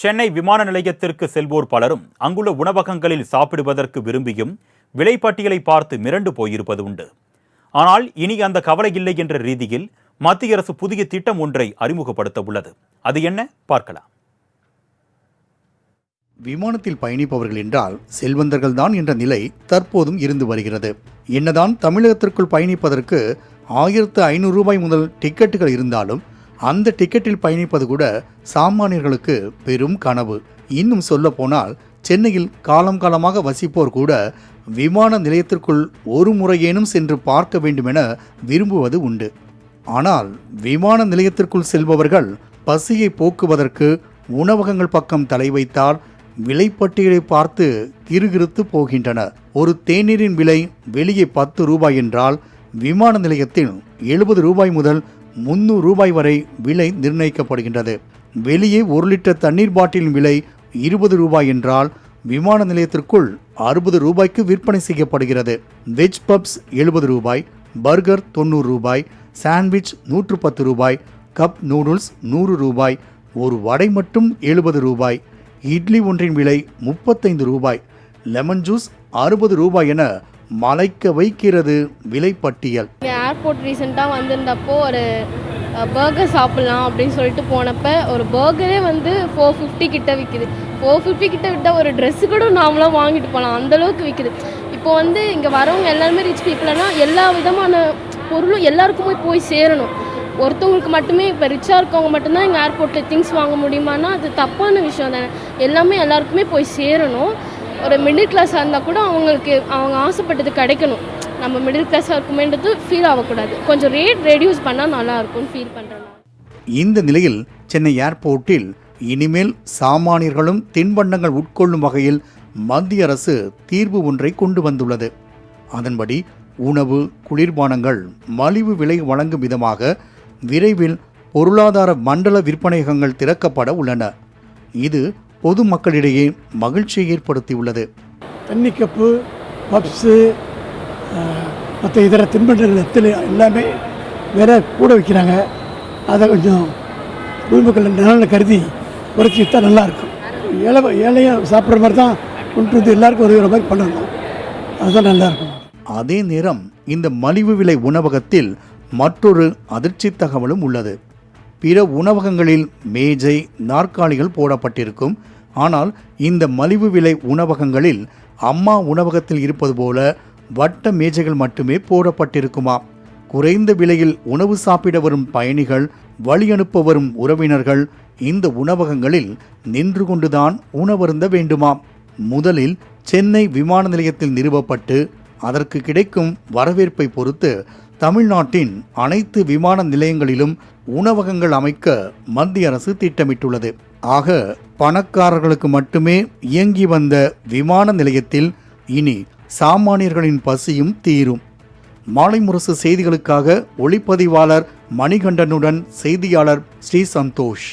சென்னை விமான நிலையத்திற்கு செல்வோர் பலரும் அங்குள்ள உணவகங்களில் சாப்பிடுவதற்கு விரும்பியும் விலைப்பட்டியலை பார்த்து மிரண்டு போயிருப்பது உண்டு. ஆனால் இனி அந்த கவலை இல்லை என்ற ரீதியில் மத்திய அரசு புதிய திட்டம் ஒன்றை அறிமுகப்படுத்த உள்ளது. அது என்ன? பார்க்கலாம். விமானத்தில் பயணிப்பவர்கள் என்றால் செல்வந்தர்கள் தான் என்ற நிலை தற்போதும் இருந்து வருகிறது. என்னதான் தமிழகத்திற்குள் பயணிப்பதற்கு ஆயிரத்து ஐநூறு ரூபாய் முதல் டிக்கெட்டுகள் இருந்தாலும் அந்த டிக்கெட்டில் பயணிப்பது கூட சாமானியர்களுக்கு பெரும் கனவு. இன்னும் சொல்ல போனால் சென்னையில் காலம் காலமாக வசிப்போர் கூட விமான நிலையத்திற்குள் ஒரு முறையேனும் சென்று பார்க்க வேண்டுமென விரும்புவது உண்டு. ஆனால் விமான நிலையத்திற்குள் செல்பவர்கள் பசியை போக்குவதற்கு உணவகங்கள் பக்கம் தலை வைத்தால் விலைப்பட்டியலை பார்த்து கிறுகிறுத்து போகின்றனர். ஒரு தேநீரின் விலை வெளியே பத்து ரூபாய் என்றால் விமான நிலையத்தில் எழுபது ரூபாய் முதல் முந்நூறு ரூபாய் வரை விலை நிர்ணயிக்கப்படுகின்றது. வெளியே ஒரு லிட்டர் தண்ணீர் பாட்டிலின் விலை இருபது ரூபாய் என்றால் விமான நிலையத்திற்குள் அறுபது ரூபாய்க்கு விற்பனை செய்யப்படுகிறது. வெஜ் பப்ஸ் எழுபது ரூபாய் பர்கர் தொண்ணூறு ரூபாய் சாண்ட்விச் நூற்று பத்து ரூபாய் கப் நூடுல்ஸ் நூறு ரூபாய் ஒரு வடை மட்டும் எழுபது ரூபாய் இட்லி ஒன்றின் விலை முப்பத்தைந்து ரூபாய் லெமன் ஜூஸ் அறுபது ரூபாய் என மலைக்க வைக்கிறது விலைப்பட்டியல். ஏர்போர்ட் ரீசெண்டாக வந்திருந்தப்போ ஒரு பர்கர் சாப்பிட்லாம் அப்படின்னு சொல்லிட்டு போனப்போ ஒரு பர்கரே வந்து ஃபோர் ஃபிஃப்டி கிட்ட விற்கிது ஃபோர் ஃபிஃப்டி கிட்ட விட்டால் ஒரு ட்ரெஸ்ஸு கூட நாமளாக வாங்கிட்டு போகலாம் அந்தளவுக்கு விற்கிது இப்போ வந்து இங்கே வரவங்க எல்லாருமே ரிச் பீப்புளனா எல்லா விதமான பொருளும் எல்லாருக்குமே போய் சேரணும். ஒருத்தவங்களுக்கு மட்டுமே இப்போ ரிச்சாக இருக்கவங்க மட்டும்தான் இங்கே ஏர்போர்ட்டில் திங்ஸ் வாங்க முடியுமானா அது தப்பான விஷயம் தானே. எல்லாமே எல்லாருக்குமே போய் சேரணும். ஒரு மிடில் கிளாஸாக இருந்தால் கூட அவங்களுக்கு அவங்க ஆசைப்பட்டது கிடைக்கணும். நம்ம மிடில் கிளாஸாக இருக்குமேன்றது ஃபீல் ஆகக்கூடாது. கொஞ்சம் ரேட் ரெடியூஸ் பண்ணால் நல்லா இருக்கும்னு ஃபீல் பண்ணுறேன் நான். இந்த நிலையில் சென்னை ஏர்போர்ட்டில் இனிமேல் சாமானியர்களும் தின்பண்டங்கள் உட்கொள்ளும் வகையில் மத்திய அரசு தீர்வு ஒன்றை கொண்டு வந்துள்ளது. அதன்படி உணவு குளிர்பானங்கள் மலிவு விலை வழங்கும் விதமாக விரைவில் பொருளாதார மண்டல விற்பனையகங்கள் திறக்கப்பட உள்ளன. இது பொதுமக்களிடையே மகிழ்ச்சியை ஏற்படுத்தியுள்ளது. தண்ணி கப்பு பப்ஸு மற்ற இதர தின்பண்டங்கள் எத்தனை எல்லாமே வேற கூட வைக்கிறாங்க. அதை கொஞ்சம் பொதுமக்கள் நலனில் கருதி குறைச்சி விற்றா நல்லாயிருக்கும் ஏழை ஏழையாக சாப்பிட்ற மாதிரி தான் கொண்டு வந்து எல்லாருக்கும் உதவுற மாதிரி பண்ணணும். அதுதான் நல்லாயிருக்கும் அதே நேரம் இந்த மலிவு விலை உணவகத்தில் மற்றொரு அதிர்ச்சி தகவலும் உள்ளது. பிற உணவகங்களில் மேஜை நாற்காலிகள் போடப்பட்டிருக்கும். ஆனால் இந்த மலிவு விலை உணவகங்களில் அம்மா உணவகத்தில் இருப்பது போல வட்ட மேஜைகள் மட்டுமே போடப்பட்டிருக்குமா? குறைந்த விலையில் உணவு சாப்பிட வரும் பயணிகள் வழி அனுப்ப வரும் உறவினர்கள் இந்த உணவகங்களில் நின்று கொண்டுதான் உணவருந்த வேண்டுமாம் முதலில் சென்னை விமான நிலையத்தில் நிறுவப்பட்டு அதற்கு கிடைக்கும் வரவேற்பை பொறுத்து தமிழ்நாட்டின் அனைத்து விமான நிலையங்களிலும் உணவகங்கள் அமைக்க மத்திய அரசு திட்டமிட்டுள்ளது. ஆக பணக்காரர்களுக்கு மட்டுமே இயங்கி வந்த விமான நிலையத்தில் இனி சாமானியர்களின் பசியும் தீரும். மாலை முரசு செய்திகளுக்காக ஒளிப்பதிவாளர் மணிகண்டனுடன் செய்தியாளர் ஸ்ரீ சந்தோஷ்.